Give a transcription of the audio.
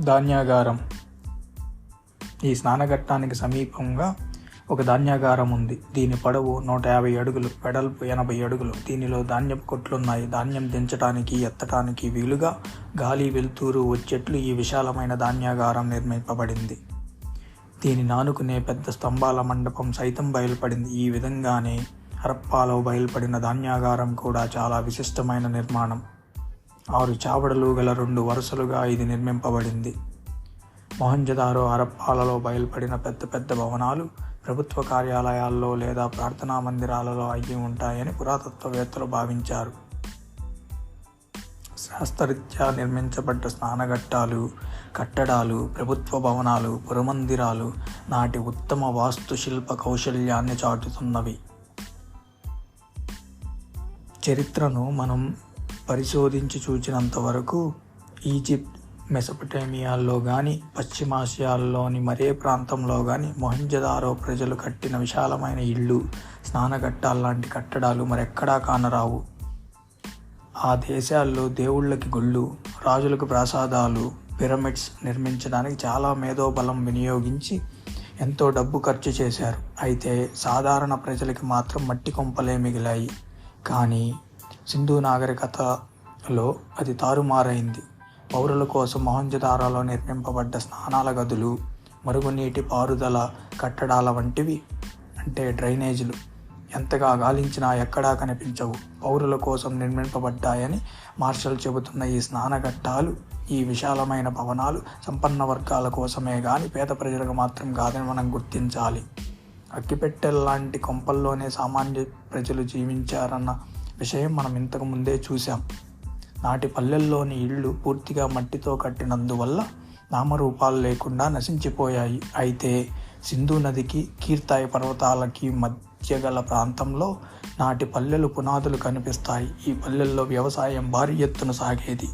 ధాన్యాగారం. ఈ స్నానఘట్టానికి సమీపంగా ఒక ధాన్యాగారం ఉంది. దీని పొడవు నూట యాభై అడుగులు వెడల్పు ఎనభై అడుగులు. దీనిలో ధాన్యపు కొట్లున్నాయి. ధాన్యం దించడానికి ఎత్తటానికి వీలుగా గాలి వెలుతురు వచ్చేట్లు ఈ విశాలమైన ధాన్యాగారం నిర్మింపబడింది. దీని నానుకునే పెద్ద స్తంభాల మండపం సైతం బయలుపడింది. ఈ విధంగానే హరప్పాలో బయలుపడిన ధాన్యాగారం కూడా చాలా విశిష్టమైన నిర్మాణం. ఆరు చావడలు గల రెండు వరుసలుగా ఇది నిర్మింపబడింది. మొహంజదారో హరప్పాలలో బయలుపడిన పెద్ద పెద్ద భవనాలు ప్రభుత్వ కార్యాలయాల్లో లేదా ప్రార్థనా మందిరాలలో అయ్యి ఉంటాయని పురాతత్వవేత్తలు భావించారు. శాస్త్రరీత్యా నిర్మించబడ్డ స్నానఘట్టాలు కట్టడాలు ప్రభుత్వ భవనాలు పురమందిరాలు నాటి ఉత్తమ వాస్తుశిల్ప కౌశల్యాన్ని చాటుతున్నవి. చరిత్రను మనం పరిశోధించి చూచినంత వరకు ఈజిప్ట్ మెసపటేమియాల్లో కానీ పశ్చిమాసియాల్లోని మరే ప్రాంతంలో కానీ మొహంజదారో ప్రజలు కట్టిన విశాలమైన ఇళ్ళు స్నానఘట్టాల్లాంటి కట్టడాలు మరెక్కడా కానరావు. ఆ దేశాల్లో దేవుళ్ళకి గుళ్ళు రాజులకు ప్రాసాదాలు పిరమిడ్స్ నిర్మించడానికి చాలా మేధోబలం వినియోగించి ఎంతో డబ్బు ఖర్చు చేశారు. అయితే సాధారణ ప్రజలకి మాత్రం మట్టి కొంపలే మిగిలాయి. కానీ సింధు నాగరికతలో అది తారుమారైంది. పౌరుల కోసం మహంజదారాలో నిర్మింపబడ్డ స్నానాల గదులు మరుగునీటి పారుదల కట్టడాల వంటివి అంటే డ్రైనేజీలు. ఎంతగా గాలించినా ఎక్కడా కనిపించవు. పౌరుల కోసం నిర్మింపబడ్డాయని మార్షల్ చెబుతున్న ఈ స్నానఘట్టాలు ఈ విశాలమైన భవనాలు సంపన్న వర్గాల కోసమే కానీ పేద ప్రజలకు మాత్రం కాదని మనం గుర్తించాలి. అక్కిపెట్టెల్లాంటి కొంపల్లోనే సామాన్య ప్రజలు జీవించారన్న విషయం మనం ఇంతకు ముందే చూసాం నాటి పల్లెల్లోని ఇళ్ళు పూర్తిగా మట్టితో కట్టినందువల్ల నామరూపాలు లేకుండా నశించిపోయాయి. అయితే సింధు నదికి కీర్తాయి పర్వతాలకి మధ్య గల ప్రాంతంలో నాటి పల్లెలు పునాదులు కనిపిస్తాయి. ఈ పల్లెల్లో వ్యవసాయం భారీ ఎత్తున సాగేది.